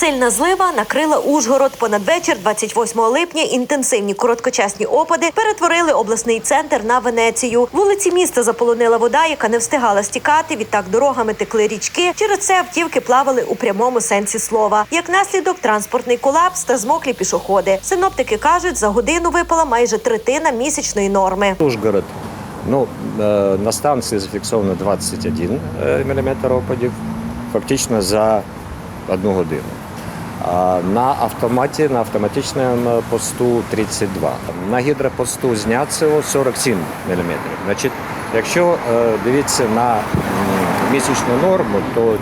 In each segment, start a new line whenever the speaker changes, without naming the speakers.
Сильна злива накрила Ужгород. Понад вечір, 28 липня, інтенсивні короткочасні опади перетворили обласний центр на Венецію. Вулиці міста заполонила вода, яка не встигала стікати. Відтак дорогами текли річки. Через це автівки плавали у прямому сенсі слова. Як наслідок, транспортний колапс та змоклі пішоходи. Синоптики кажуть, за годину випала майже третина місячної норми.
Ужгород. Ну, е, на станції зафіксовано 21 мм опадів, фактично за одну годину. На автоматі, на автоматичному посту 32. На гідропосту Зняцево 47 мм. Значить, якщо е, дивитися на місячну норму, то е,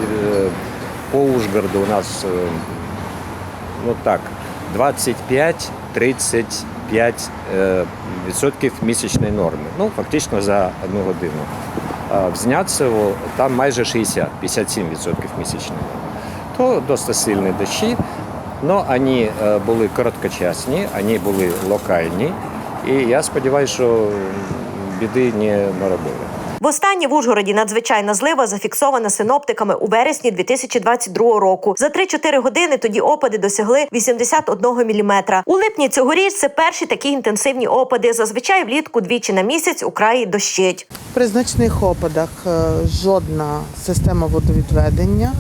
по Ужгороду у нас е, ну так, 25-35 е, відсотків місячної норми. Ну, фактично за одну годину. В Зняцево там майже 60, 57 відсотків місячної норми. То досить сильні дощі, але вони е, були короткочасні, вони були локальні. І я сподіваюся, що біди не наробили.
Востаннє в Ужгороді надзвичайна злива зафіксована синоптиками у вересні 2022 року. За 3-4 години тоді опади досягли 81 міліметра. У липні цьогоріч це перші такі інтенсивні опади. Зазвичай влітку двічі на місяць у краї дощить.
При значних опадах е, жодна система водовідведення,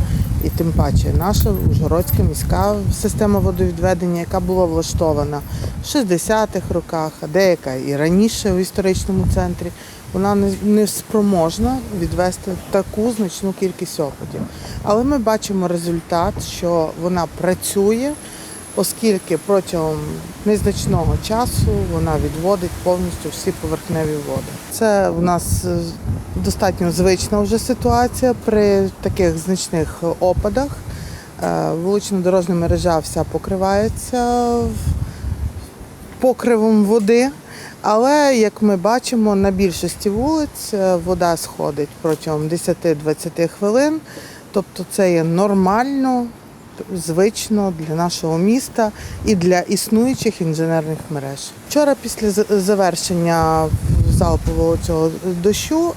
і тим паче наша Ужгородська міська система водовідведення, яка була влаштована в 60-х роках, а деяка і раніше у історичному центрі, вона не, не спроможна відвести таку значну кількість опадів. Але ми бачимо результат, що вона працює оскільки протягом незначного часу вона відводить повністю всі поверхневі води. Це в нас е, достатньо звична вже ситуація при таких значних опадах. Е, Вулично-дорожня мережа вся покривається покривом води. Але як ми бачимо, на більшості вулиць е, вода сходить протягом 10-20 хвилин. Тобто це є нормально, звично для нашого міста і для існуючих інженерних мереж. Вчора, після завершення залпового цього дощу, е,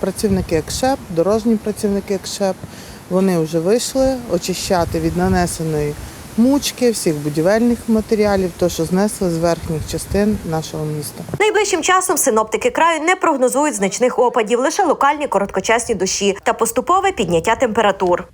працівники ЕКШЕП, дорожні працівники ЕКШЕП, вони вже вийшли очищати від нанесеної мучки, всіх будівельних матеріалів, то що знесли з верхніх частин нашого міста.
Найближчим часом синоптики краю не прогнозують значних опадів, лише локальні короткочасні дощі та поступове підняття температур.